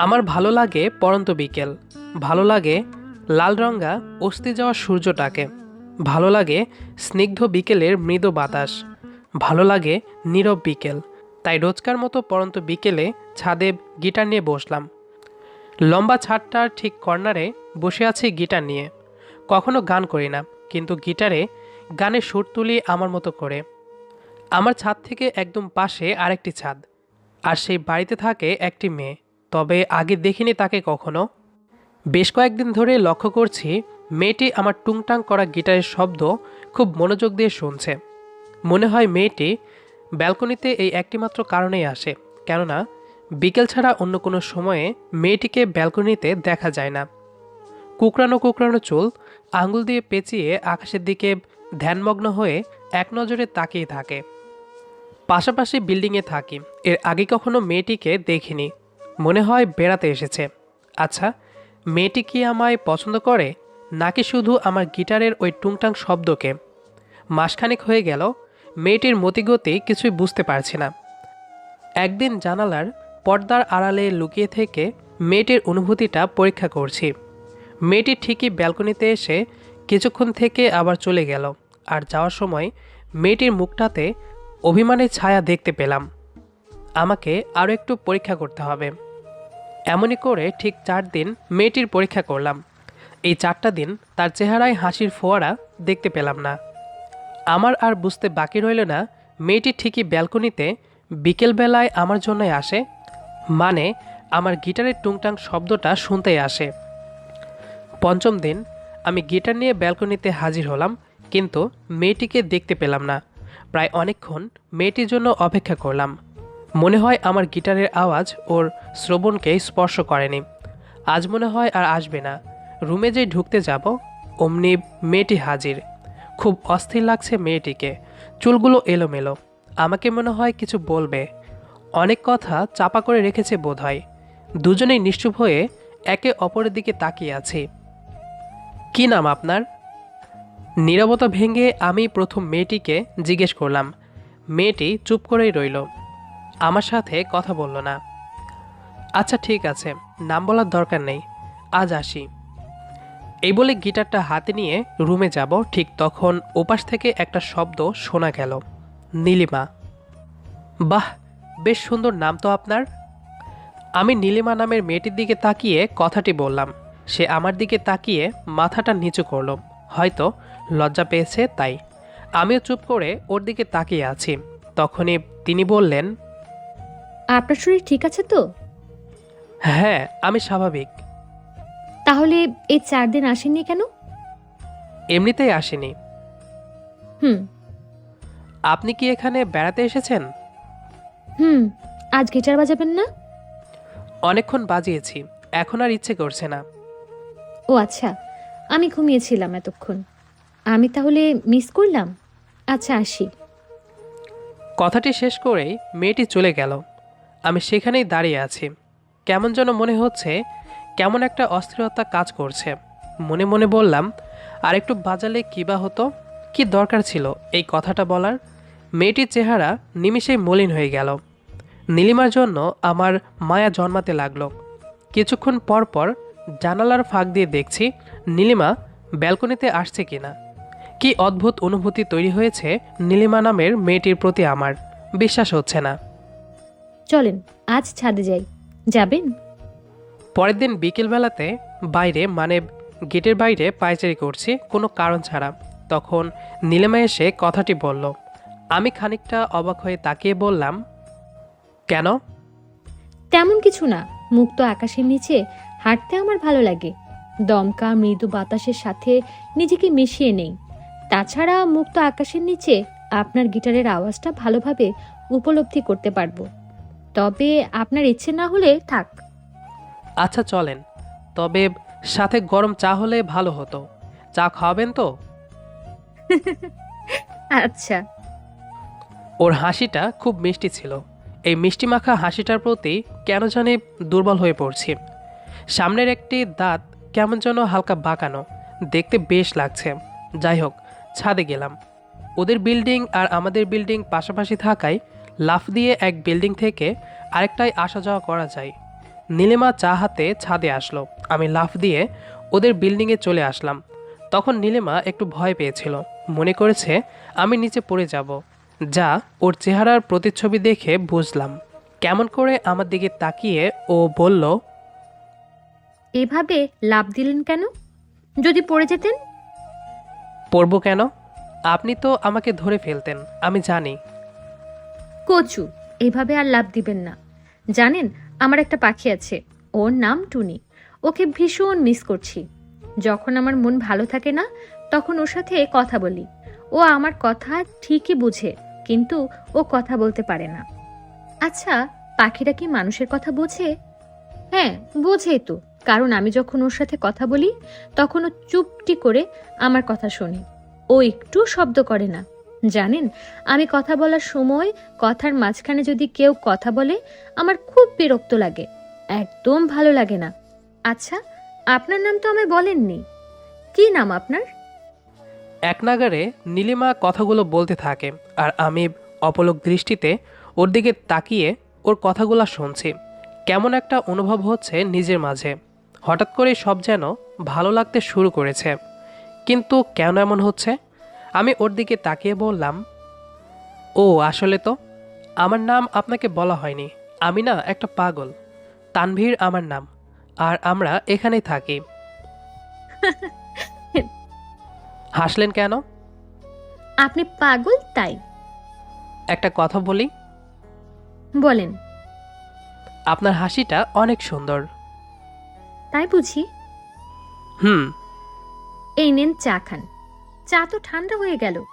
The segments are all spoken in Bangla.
আমার ভালো লাগে পরন্ত বিকেল। ভালো লাগে লাল রঙা অস্তি যাওয়া সূর্যটাকে। ভালো লাগে স্নিগ্ধ বিকেলের মৃদু বাতাস। ভালো লাগে নীরব বিকেল। তাই রোজকার মতো পরন্ত বিকেলে ছাদে গিটার নিয়ে বসলাম। লম্বা ছাদটার ঠিক কর্নারে বসে আছি গিটার নিয়ে। কখনো গান করি না, কিন্তু গিটারে গানের সুর তুলি আমার মতো করে। আমার ছাদ থেকে একদম পাশে আরেকটি ছাদ। আর সেই বাড়িতে থাকে একটি মেয়ে। তবে আগে দেখিনি তাকে কখনো। বেশ কয়েকদিন ধরে লক্ষ্য করছি মেয়েটি আমার টুংটাং করা গিটারের শব্দ খুব মনোযোগ দিয়ে শুনছে। মনে হয় মেয়েটি ব্যালকনিতে এই একটিমাত্র কারণেই আসে, কেননা বিকেল ছাড়া অন্য কোনো সময়ে মেয়েটিকে ব্যালকনিতে দেখা যায় না। কুকরানো কুকরানো চুল, আঙুল দিয়ে পেঁচিয়ে আকাশের দিকে ধ্যানমগ্ন হয়ে এক নজরে তাকিয়ে থাকে। পাশাপাশি বিল্ডিংয়ে থাকি, এর আগে কখনো মেয়েটিকে দেখিনি। মনে হয় বেড়াতে এসেছে। আচ্ছা মেয়েটি কি আমায় পছন্দ করে, নাকি শুধু আমার গিটারের ওই টুংটাং শব্দকে? মাসখানেক হয়ে গেল, মেয়েটির মতিগতি কিছুই বুঝতে পারছি না। একদিন জানালার পর্দার আড়ালে লুকিয়ে থেকে মেয়েটির অনুভূতিটা পরীক্ষা করছি। মেয়েটি ঠিকই ব্যালকনিতে এসে কিছুক্ষণ থেকে আবার চলে গেল, আর যাওয়ার সময় মেয়েটির মুখটাতে অভিমানের ছায়া দেখতে পেলাম। আমাকে আরও একটু পরীক্ষা করতে হবে। এমনই করে ঠিক চার দিন মেয়েটির পরীক্ষা করলাম। এই চারটা দিন তার চেহারায় হাসির ফোয়ারা দেখতে পেলাম না। আমার আর বুঝতে বাকি রইল না, মেয়েটি ঠিকই ব্যালকনিতে বিকেলবেলায় আমার জন্যই আসে মানে আমার গিটারের টুংটাং শব্দটা শুনতেই আসে। পঞ্চম দিন আমি গিটার নিয়ে ব্যালকনিতে হাজির হলাম, কিন্তু মেয়েটিকে দেখতে পেলাম না। প্রায় অনেকক্ষণ মেয়েটির জন্য অপেক্ষা করলাম। মনে হয় আমার গিটারের আওয়াজ ওর শ্রবণকে স্পর্শ করেনি। আজ মনে হয় আর আসবে না। রুমে যে ঢুকতে যাব, অমনি মেয়েটি হাজির। খুব অস্থির লাগছে মেয়েটিকে। চুলগুলো এলোমেলো। আমাকে মনে হয় কিছু বলবে। অনেক কথা চাপা করে রেখেছে বোধহয়। দুজনেই নিশ্চুপ হয়ে একে অপরের দিকে তাকিয়ে আছি। কি নাম আপনার? নীরবতা ভেঙে আমি প্রথম মেয়েটিকে জিজ্ঞেস করলাম। মেয়েটি চুপ করেই রইল। আমার সাথে কথা বলল না। আচ্ছা ঠিক আছে, নাম বলার দরকার নেই, আজ আসি। এই বলে গিটারটা হাতে নিয়ে রুমে যাব। ঠিক তখন ওপাশ থেকে একটা শব্দ শোনা গেল। নীলিমা। বাহ, বেশ সুন্দর নাম তো আপনার। আমি নীলিমা নামের মেয়েটির দিকে তাকিয়ে কথাটি বললাম। সে আমার দিকে তাকিয়ে মাথাটা নিচু করল। হয়তো লজ্জা পেয়েছে, তাই। আমিও চুপ করে ওর দিকে তাকিয়ে আছি। তখনই তিনি বললেন আপনার শরীর ঠিক আছে তো? হ্যাঁ আমি স্বাভাবিক। তাহলে এই চার দিন আসেননি কেন? এমনিতেই আসেনি। হুম। আপনি কি এখানে বেড়াতে এসেছেন? হুম আজ গিটার বাজাবেন না? অনেকক্ষণ বাজিয়েছি এখন আর ইচ্ছে করছে না। ও আচ্ছা আমি ঘুমিয়েছিলাম এতক্ষণ। আমি তাহলে মিস করলাম? আচ্ছা আসি। কথাটি শেষ করেই মেয়েটি চলে গেল। আমি সেখানেই দাঁড়িয়ে আছি। কেমন যেন মনে হচ্ছে কেমন একটা অস্থিরতা কাজ করছে। মনে মনে বললাম, আর একটু বাজালে কী বা হতো? কি দরকার ছিল এই কথাটা বলার? মেয়েটির চেহারা নিমিষেই মলিন হয়ে গেল। নীলিমার জন্য আমার মায়া জন্মাতে লাগল। কিছুক্ষণ পর পর জানালার ফাঁক দিয়ে দেখছি নীলিমা ব্যালকনিতে আসছে কিনা। কি অদ্ভুত অনুভূতি তৈরি হয়েছে নীলিমা নামের মেয়েটির প্রতি আমার। বিশ্বাস হচ্ছে না। চলেন আজ ছাদে যাই। যাবেন? পরের দিন বিকেলবেলাতে বাইরে মানে গেটের বাইরে পায়চারি করছি কোনো কারণ ছাড়া। তখন নীলিমা এসে কথাটি বলল আমি খানিকটা অবাক হয়ে তাকিয়ে বললাম কেন? তেমন কিছু না মুক্ত আকাশের নিচে হাঁটতে আমার ভালো লাগে। দমকা মৃদু বাতাসের সাথে নিজেকে মিশিয়ে নেই। তাছাড়া মুক্ত আকাশের নিচে আপনার গিটারের আওয়াজটা ভালোভাবে উপলব্ধি করতে পারব। তবে আপনার ইচ্ছে না হলে থাক। আচ্ছা চলেন। তবে সাথে গরম চা হলে ভালো হতো। চা খাওয়াবেন তো? আচ্ছা। ওর হাসিটা খুব মিষ্টি ছিল। এই মিষ্টি মাখা হাসিটার প্রতি কেন জানি দুর্বল হয়ে পড়ছি। সামনের একটি দাঁত কেমন যেন হালকা বাঁকানো। দেখতে বেশ লাগছে। যাই হোক ছাদে গেলাম। ওদের বিল্ডিং আর আমাদের বিল্ডিং পাশাপাশি থাকায় লাফ দিয়ে এক বিল্ডিং থেকে আরেকটায় আসা যাওয়া করা যায়। নীলিমা চা হাতে ছাদে আসলো। আমি লাফ দিয়ে ওদের বিল্ডিংয়ে চলে আসলাম। তখন নীলিমা একটু ভয় পেয়েছিল। মনে করেছে আমি নিচে পড়ে যাব। যা ওর চেহারার প্রতিচ্ছবি দেখে বুঝলাম। কেমন করে আমার দিকে তাকিয়ে ও বলল এভাবে লাভ দিলেন কেন? যদি পড়ে যেতেন? পড়ব কেন? আপনি তো আমাকে ধরে ফেলতেন আমি জানি। কচু, এভাবে আর লাভ দিবেন না। জানেন, আমার একটা পাখি আছে, ওর নাম টুনি। ওকে ভীষণ মিস করছি। যখন আমার মন ভালো থাকে না, তখন ওর সাথে কথা বলি। ও আমার কথা ঠিকই বুঝে, কিন্তু ও কথা বলতে পারে না। আচ্ছা পাখিরা কি মানুষের কথা বোঝে? হ্যাঁ বোঝে তো। কারণ আমি যখন ওর সাথে কথা বলি, তখন ও চুপটি করে আমার কথা শোনে। ও একটু শব্দ করে না। জানেন, আমি কথা বলার সময় কথার মাঝখানে যদি কেউ কথা বলে, আমার খুব বিরক্ত লাগে, একদম ভালো লাগে না। আচ্ছা আপনার নাম তো আমায় বলেননি। কি নাম আপনার? এক নাগারে নীলিমা কথাগুলো বলতে থাকে, আর আমি অপলক দৃষ্টিতে ওর দিকে তাকিয়ে ওর কথাগুলো শুনছি। কেমন একটা অনুভব হচ্ছে নিজের মাঝে। হঠাৎ করে সব যেন ভালো লাগতে শুরু করেছে। কিন্তু কেন এমন হচ্ছে? আমি ওর দিকে তাকিয়ে বললাম ও আসলে তো? আমার নাম আপনাকে বলা হয়নি। আমি না একটা পাগল। তানভীর আমার নাম। আর আমরা এখানেই থাকি। হাসলেন কেন? আপনি পাগল তাই। একটা কথা বলি? বলেন। আপনার হাসিটা অনেক সুন্দর। তাই বুঝি? হুম। এই নেন চা খান। চা তো ঠান্ডা হয়ে গেল।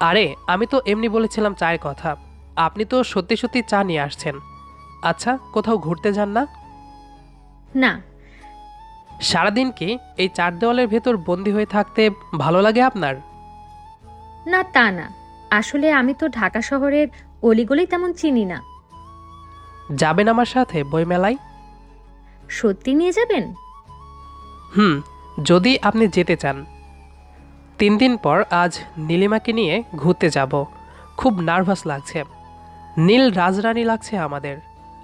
আরে আমি তো এমনি বলেছিলাম চায়ের কথা। আপনি তো সত্যি সত্যি চা নিয়ে আসছেন। আচ্ছা কোথাও ঘুরতে যান না? না। সারাদিন কি এই চার দেওয়ালের ভেতর বন্দি হয়ে থাকতে ভালো লাগে আপনার? না তা না। আসলে আমি তো ঢাকা শহরের অলিগলি তেমন চিনি না। যাবেন আমার সাথে বইমেলায়? সত্যি নিয়ে যাবেন? হুম যদি আপনি যেতে চান। তিন দিন পর আজ নীলিমাকে নিয়ে ঘুরতে যাব। খুব নার্ভাস লাগছে। নীল রাজরানী লাগছে আমাদের।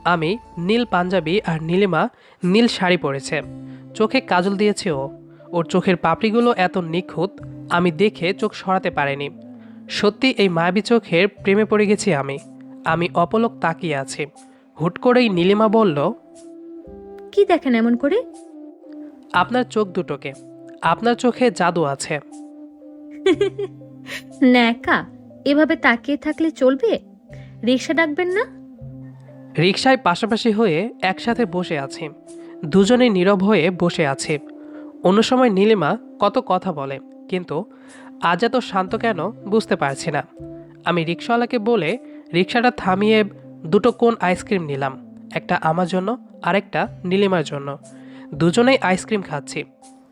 আমি নীল পাঞ্জাবি আর নীলিমা নীল শাড়ি পরেছে। চোখে কাজল দিয়েছে ও। ওর চোখের পাপড়িগুলো এত নিখুঁত আমি দেখে চোখ সরাতে পারিনি। সত্যি এই মায়াবী চোখের প্রেমে পড়ে গেছি আমি। আমি অপলক তাকিয়ে আছি। হুট করেই নীলিমা বলল কি দেখেন এমন করে? আপনার চোখ দুটোকে। আপনার চোখে জাদু আছে। ন্যাকা এভাবে তাকিয়ে থাকলে চলবে? রিক্সা ডাকবেন না? রিক্সায় পাশাপাশি হয়ে একসাথে বসে আছি। দুজনে নীরব হয়ে বসে আছি। অন্য সময় নীলিমা কত কথা বলে, কিন্তু আজ এত শান্ত কেন বুঝতে পারছি না। আমি রিক্সাওয়ালাকে বলে রিক্সাটা থামিয়ে দুটো কোন আইসক্রিম নিলাম, একটা আমার জন্য, আরেকটা নীলিমার জন্য। দুজনেই আইসক্রিম খাচ্ছি।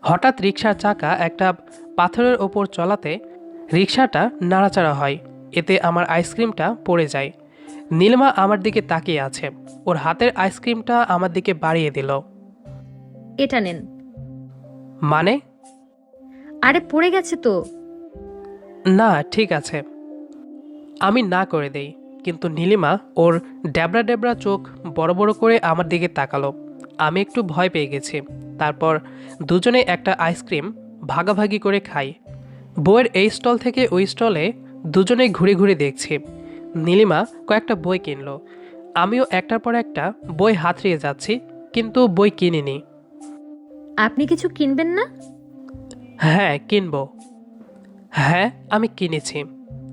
হঠাৎ রিক্সার চাকা একটা পাথরের ওপর চলাতে রিক্সাটা নাড়াচাড়া হয়। এতে আমার আইসক্রিমটা পড়ে যায়। নীলিমা আমার দিকে তাকিয়ে আছে। ওর হাতের আইসক্রিমটা আমার দিকে বাড়িয়ে দিল। এটা নেন। মানে? আরে পড়ে গেছে তো। না ঠিক আছে। আমি না করে দেই কিন্তু নীলিমা ওর ড্যাবড়া ড্যাবড়া চোখ বড় বড় করে আমার দিকে তাকালো। আমি একটু ভয় পেয়ে গেছি। তারপর দুজনে একটা আইসক্রিম ভাগাভাগি করে খাই। বইয়ের এই স্টল থেকে ওই স্টলে দুজনেই ঘুরে ঘুরে দেখছি। নীলিমা কয়েকটা বই কিনল। আমিও একটার পর একটা বই হাতড়িয়ে যাচ্ছি কিন্তু বই কিনিনি। আপনি কিছু কিনবেন না? হ্যাঁ কিনব। হ্যাঁ আমি কিনেছি।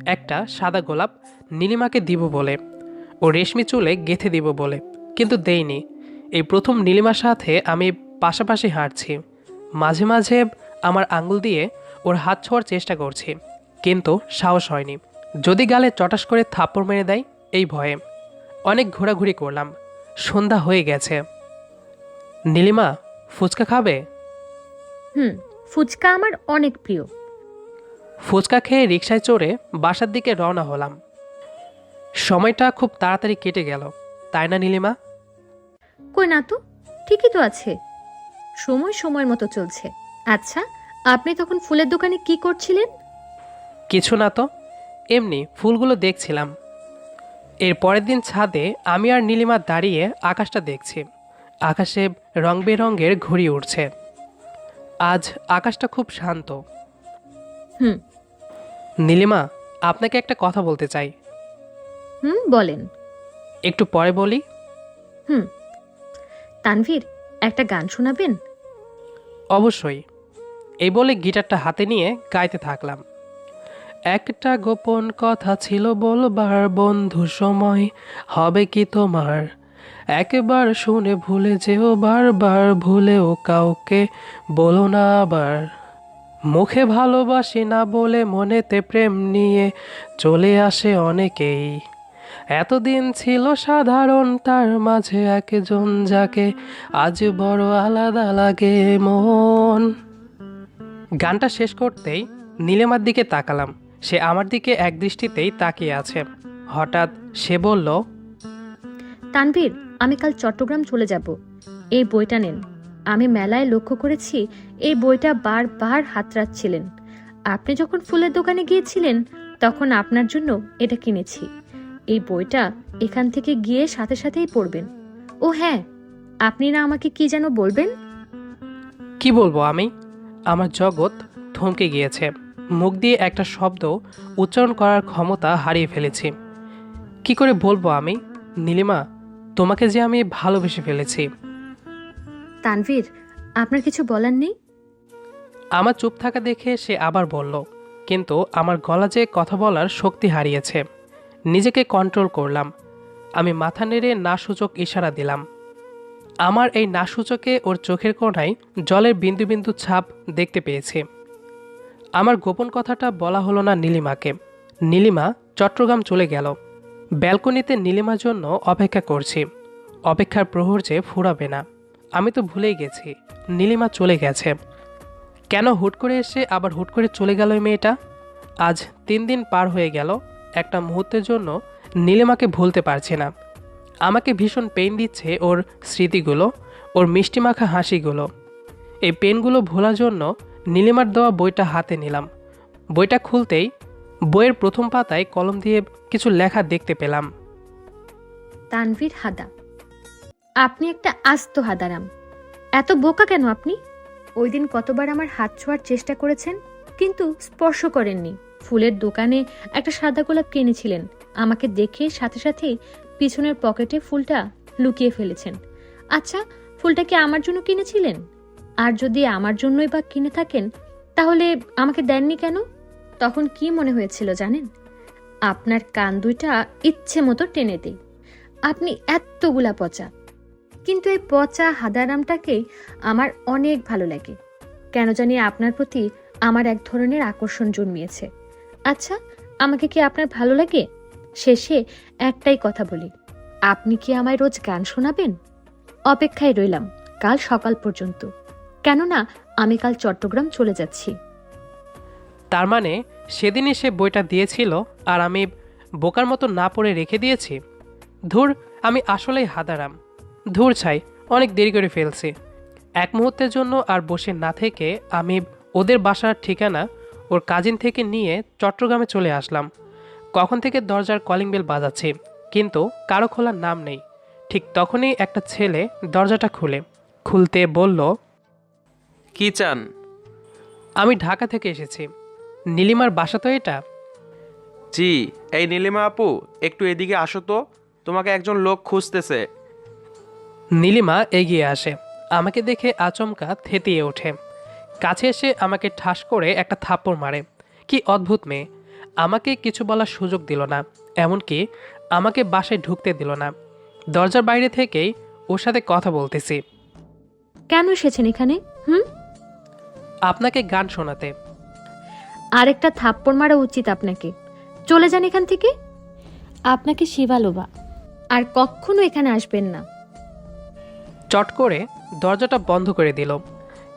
একটা সাদা গোলাপ নীলিমাকে দিব বলে। ও রেশমি চুলে গেথে দিব বলে কিন্তু দেইনি। এই প্রথম নীলিমার সাথে আমি পাশাপাশি হাঁটছি। মাঝে মাঝে আমার আঙ্গুল দিয়ে ওর হাত ছোঁয়ার চেষ্টা করছি কিন্তু সাহস হয়নি। যদি গালে চটাস করে থাপ্পড় মেরে দেয় এই ভয়ে। অনেক ঘোরাঘুরি করলাম সন্ধ্যা হয়ে গেছে। নীলিমা ফুচকা খাবে? হুম ফুচকা আমার অনেক প্রিয়। ফুচকা খেয়ে রিকশায় চড়ে বাসার দিকে রওনা হলাম। সময়টা খুব তাড়াতাড়ি কেটে গেল তাই না নীলিমা? কই না তো ঠিকই তো আছে। সময় সময়ের মতো চলছে। আচ্ছা আপনি তখন ফুলের দোকানে কি করছিলেন? কিছু না তো। এমনি ফুলগুলো দেখছিলাম। এর পরের দিন ছাদে আমি আর নীলিমা দাঁড়িয়ে আকাশটা দেখছি। আকাশে রং বেরঙের ঘুড়ি উঠছে আজ আকাশটা খুব শান্ত। হুম। নীলিমা আপনাকে একটা কথা বলতে চাই। হুম বলেন। একটু পরে বলি। হুম। তানভীর একটা গান শোনাবেন? অবশ্যই। এই বলে গিটারটা হাতে নিয়ে গাইতে থাকলাম। একটা গোপন কথা ছিল বলবার, বন্ধু সময় হবে কি তোমার? একবার শুনে ভুলে যেও, বারবার ভুলেও কাউকে বলো না আবার। মুখে ভালোবাসি না বলে মনেতে প্রেম নিয়ে চলে আসে অনেকেই। এতদিন ছিল সাধারণ, তার মাঝে একজন যাকে আজ বড় আলাদা লাগে মন। গানটা শেষ করতেই নীলেমার দিকে তাকালাম। সে আমার দিকে এক দৃষ্টিতেই তাকিয়ে আছে। হঠাৎ সে বলল তানভীর আমি কাল চট্টগ্রাম চলে যাব। এই বইটা নেন। আমি মেলায় লক্ষ্য করেছি এই বইটা বারবার হাতড়াচ্ছিলেন। আপনি যখন ফুলের দোকানে গিয়েছিলেন তখন আপনার জন্য এটা কিনেছি। এই বইটা এখান থেকে গিয়ে সাথে সাথেই পড়বেন। ও হ্যাঁ আপনি না আমাকে কি যেন বলবেন? কি বলব আমি? আমার জগৎ থমকে গিয়েছে। মুখ দিয়ে একটা শব্দ উচ্চারণ করার ক্ষমতা হারিয়ে ফেলেছি। কি করে বলব আমি? নীলিমা তোমাকে যে আমি ভালোবেসে ফেলেছি। তানভীর আপনার কিছু বলার নেই? আমার চুপ থাকা দেখে সে আবার বলল কিন্তু আমার গলা যে কথা বলার শক্তি হারিয়েছে। নিজেকে কন্ট্রোল করলাম। আমি মাথা নেড়ে না সূচক ইশারা দিলাম। আমার এই না সূচকে ওর চোখের কোণায় জলের বিন্দু বিন্দু ছাপ দেখতে পেয়েছি। আমার গোপন কথাটা বলা হলো না নীলিমাকে। নীলিমা চট্টগ্রাম চলে গেল। ব্যালকনিতে নীলিমার জন্য অপেক্ষা করছি। অপেক্ষার প্রহর যে ফুরাবে না। আমি তো ভুলেই গেছি। নীলিমা চলে গেছে। কেন হুট করে এসে আবার হুট করে চলে গেল মেয়েটা? আজ তিন দিন পার হয়ে গেল। একটা মুহূর্তের জন্য নীলিমাকে ভুলতে পারছি না। আমাকে ভীষণ পেন দিচ্ছে ওর স্মৃতিগুলো, ওর মিষ্টি মাখা হাসিগুলো। এই পেনগুলো ভোলার জন্য নীলিমার দেওয়া বইটা হাতে নিলাম। বইটা খুলতেই বইয়ের প্রথম পাতায় কলম দিয়ে কিছু লেখা দেখতে পেলাম। তানভীর হাদা, আপনি একটা আস্ত হাদারাম। এত বোকা কেন আপনি? ওই দিন কতবার আমার হাত ছোঁয়ার চেষ্টা করেছেন, কিন্তু স্পর্শ করেননি। ফুলের দোকানে একটা সাদা গোলাপ কিনেছিলেন। আমাকে দেখে সাথে সাথেই পিছনের পকেটে ফুলটা লুকিয়ে ফেলেছেন। আচ্ছা ফুলটা কি আমার জন্য কিনেছিলেন? আর যদি আমার জন্যই বা কিনে থাকেন, তাহলে আমাকে দেননি কেন? তখন কি মনে হয়েছিল জানেন? আপনার কান দুইটা ইচ্ছে মতো টেনে দেই। আপনি এতগুলা পচা। কিন্তু এই পচা হাদারামটাকেই আমার অনেক ভালো লাগে। কেন জানি আপনার প্রতি আমার এক ধরনের আকর্ষণ জন্মিয়েছে। আচ্ছা আমাকে কি আপনার ভালো লাগে? শেষে একটাই কথা বলি। আপনি কি আমায় রোজ গান শোনাবেন? অপেক্ষায় রইলাম কাল সকাল পর্যন্ত। কেননা আমি কাল চট্টগ্রাম চলে যাচ্ছি। তার মানে সেদিনই সে বইটা দিয়েছিল আর আমি বোকার মতো না পড়ে রেখে দিয়েছি? ধুর, আমি আসলেই হাদারাম। ধুর ছাই, অনেক দেরি করে ফেলছি। এক মুহূর্তের জন্য আর বসে না থেকে আমি ওদের বাসার ঠিকানা, ওর কাজিন থেকে নিয়ে চট্টগ্রামে চলে আসলাম। কখন থেকে দরজার কলিং বেল বাজাচ্ছে কিন্তু কারও খোলার নাম নেই। ঠিক তখনই একটা ছেলে দরজাটা খুলে খুলতে বলল কি চান? আমি ঢাকা থেকে এসেছি। নীলিমার বাসা তো এটা? জি এই নীলিমা আপু একটু এদিকে আসো তো তোমাকে একজন লোক খুঁজতেছে। নীলিমা এগিয়ে আসে আমাকে দেখে আচমকা থেতিয়ে ওঠে। কাছে এসে আমাকে ঠাস করে একটা থাপ্পড় মারে। কি অদ্ভুত মেয়ে আমাকে কিছু বলার সুযোগ দিল না এমনকি আমাকে বাসায় ঢুকতে দিল না। দরজার বাইরে থেকেই ওর সাথে কথা বলতেছি। কেন এসেছেন এখানে? হুম? আপনাকে গান শোনাতে। আরেকটা থাপ্পড় মারা উচিত আপনাকে। চলে যান এখান থেকে। আপনাকে শিবালোবা আর কখনো এখানে আসবেন না। চট করে দরজাটা বন্ধ করে দিল।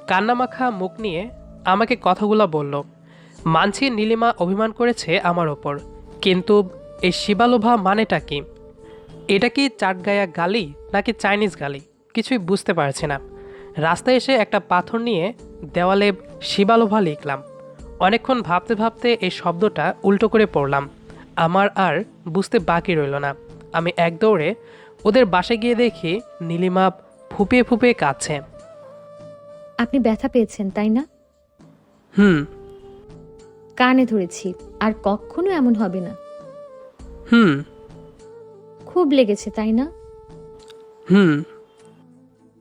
কান্নামাখা মুখ নিয়ে আমাকে কথাগুলো বলল। মানছি নীলিমা অভিমান করেছে আমার ওপর। কিন্তু এই শিবালোভা মানেটা কি? এটা কি চাটগায়া গালি নাকি চাইনিজ গালি? কিছুই বুঝতে পারছি না। রাস্তায় এসে একটা পাথর নিয়ে দেওয়ালে শিবালোভা লিখলাম। অনেকক্ষণ ভাবতে ভাবতে এই শব্দটা উল্টো করে পড়লাম। আমার আর বুঝতে বাকি রইল না। আমি এক দৌড়ে ওদের বাসে গিয়ে দেখি নীলিমা ফুপিয়ে ফুপিয়ে কাঁদছে। আপনি ব্যথা পেয়েছেন তাই না? হুম কানে ধরেছি আর কখনো এমন হবে না। হুম। খুব লেগেছে তাই না? হুম।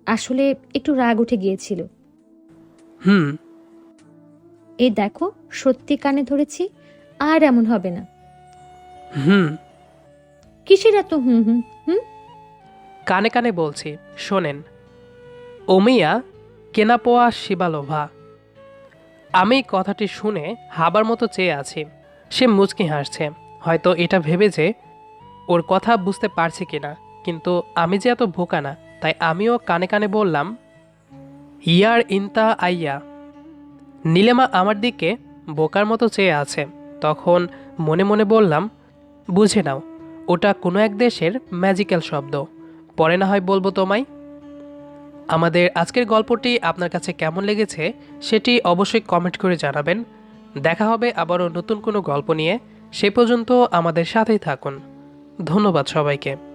আসলে একটু রাগ উঠে গিয়েছিল। হুম। এই দেখো সত্যি কানে ধরেছি আর এমন হবে না। হুম। কিসের এত হুম হুম হুম? কানে কানে বলছি শোনেন। ওমিয়া কেনাপোয়া শিবালোভা। আমি কথাটি শুনে হাবার মতো চেয়ে আছি। সে মুচকি হাসছে। হয়তো এটা ভেবে যে ওর কথা বুঝতে পারছে কিনা। কিন্তু আমি যে এত বোকা না, তাই আমিও কানে কানে বললাম, ইয়ার ইনতা আইয়া। নীলেমা আমার দিকে বোকার মতো চেয়ে আছে। তখন মনে মনে বললাম, বুঝে নাও, ওটা কোনো এক দেশের ম্যাজিক্যাল শব্দ। পরে না হয় বলব তোমায় আমাদের আজকের গল্পটি আপনার কাছে কেমন লেগেছে সেটি অবশ্যই কমেন্ট করে জানাবেন। দেখা হবে আবারও নতুন কোনো গল্প নিয়ে। সে পর্যন্ত আমাদের সাথেই থাকুন। ধন্যবাদ সবাইকে।